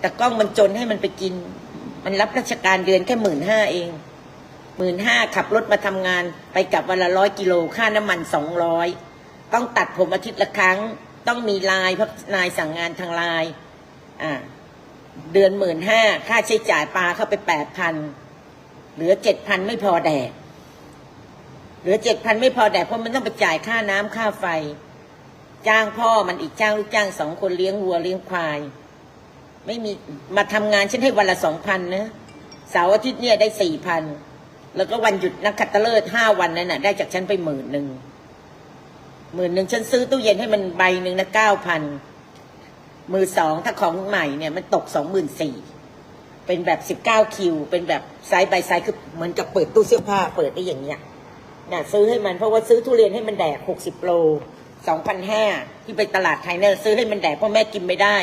แต่กล้องมันจนให้มันไปกิน มันรับราชการเดือนแค่หมื่นห้าเองหมื่นห้าขับรถมาทำงาน ไปกลับวันละร้อยกิโลค่าน้ำมันสองร้อยต้องตัดผมอาทิตย์ละครั้ง ต้องมีไลายเพราะนายสั่งงานทางไลน์อ่าเดือนหมื่นห้าค่าใช้จ่ายปลาเข้าไปแปดพันเหลือเจ็ดพันไม่พอแดกเหลือเจ็ดพันไม่พอแดกเพราะมันต้องไปจ่ายค่าน้ำค่าไฟ จ้างพ่อมันอีกจ้างลูกจ้างสองคนเลี้ยงวัวเลี้ยงควาย ไม่มีมาทำงานฉันให้วันละสองพันนะเสาร์อาทิตย์เนี่ยได้สี่พันแล้วก็วันหยุดนักขัตฤกษ์ห้าวันนั้นน่ะ ได้จากฉันไปหมื่นหนึ่งหมื่นหนึ่งฉันซื้อตู้เย็นให้มันใบหนึ่งนะเก้าพันมือสองถ้าของใหม่เนี่ยมันตกสองหมื่นสี่เป็นแบบสิบเก้าคิว เป็นแบบไซส์ใบไซส์คือเหมือนกับเปิดตู้เสื้อผ้าเปิดได้อย่างเงี้ยน่ะซื้อให้มันเพราะว่าซื้อทุเรียนให้มันแดกหกสิบโลสองพันห้าที่ไปตลาดไทยเนี่ยซื้อให้มันแดกเพราะแม่กินไม่ได้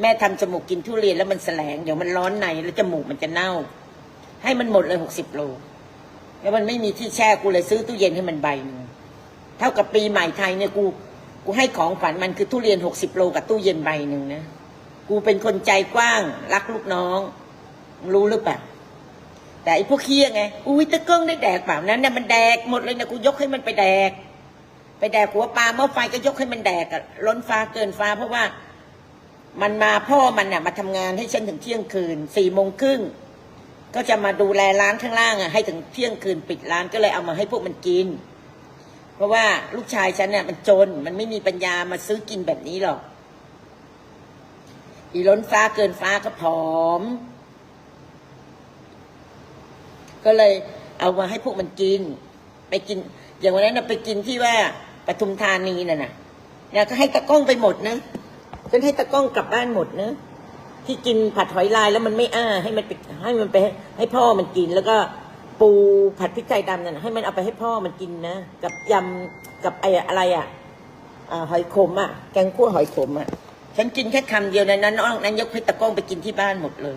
แม่ทำจมูกกินทุเรียนแล้วมันแสลงเดี๋ยวมันร้อนในแล้วจมูกมันจะเน่า ให้มันหมดเลยหกสิบโลแล้วมันไม่มีที่แช่กูเลยซื้อตู้เย็นให้มันใบหนึ่งเท่ากับปีใหม่ไทยเนี่ยกู กูให้ของขวัญมันคือทุเรียนหกสิบโลกับตู้เย็นใบหนึ่งนะกูเป็นคนใจกว้าง รักลูกน้องมึงรู้หรือเปล่าแต่ไอ้พวกเคี้ยไงอุ้ยตะเกิ้งได้แดกเปล่านั้นเนี่ยมันแดกหมดเลยนะกูยกให้มันไปแดก ไปแดกหัวปลาเมื่อไฟก็ยกให้มันแดกอะล้นฟ้าเกินฟ้าเพราะว่า มันมาพ่อมันน่ะมาทำงานให้ฉันถึงเที่ยงคืนสี่โมงครึ่งก็จะมาดูแลร้านข้างล่างอะให้ถึงเที่ยงคืนปิดร้านก็เลยเอามาให้พวกมันกิน เพราะว่าลูกชายฉันเนี่ยมันจนมันไม่มีปัญญามาซื้อกินแบบนี้หรอกอีล้นฟ้าเกินฟ้าก็ผอม ก็เลยเอามาให้พวกมันกิน ไปกิน อย่างวันนั้นเราไปกินที่ว่าปทุมธานีน่ะนะเนี่ยก็ให้ตะก้องไปหมดนะ ฉันให้ตะก้องกลับบ้านหมดเนะที่กินผัดหอยลายแล้วมันไม่อ้า ให้มันไปให้มันไปให้พ่อมันกิน แล้วก็ปูผัดพริกไทยดำนั่นให้มันเอาไปให้พ่อมันกินนะกับยำกับไอ้อะไรอะหอยขมอะแกงคั่วหอยขมอะฉันกินแค่คำเดียวในนั้นนอกนั้นยกให้ตะก้องไปกินที่บ้านหมดเลย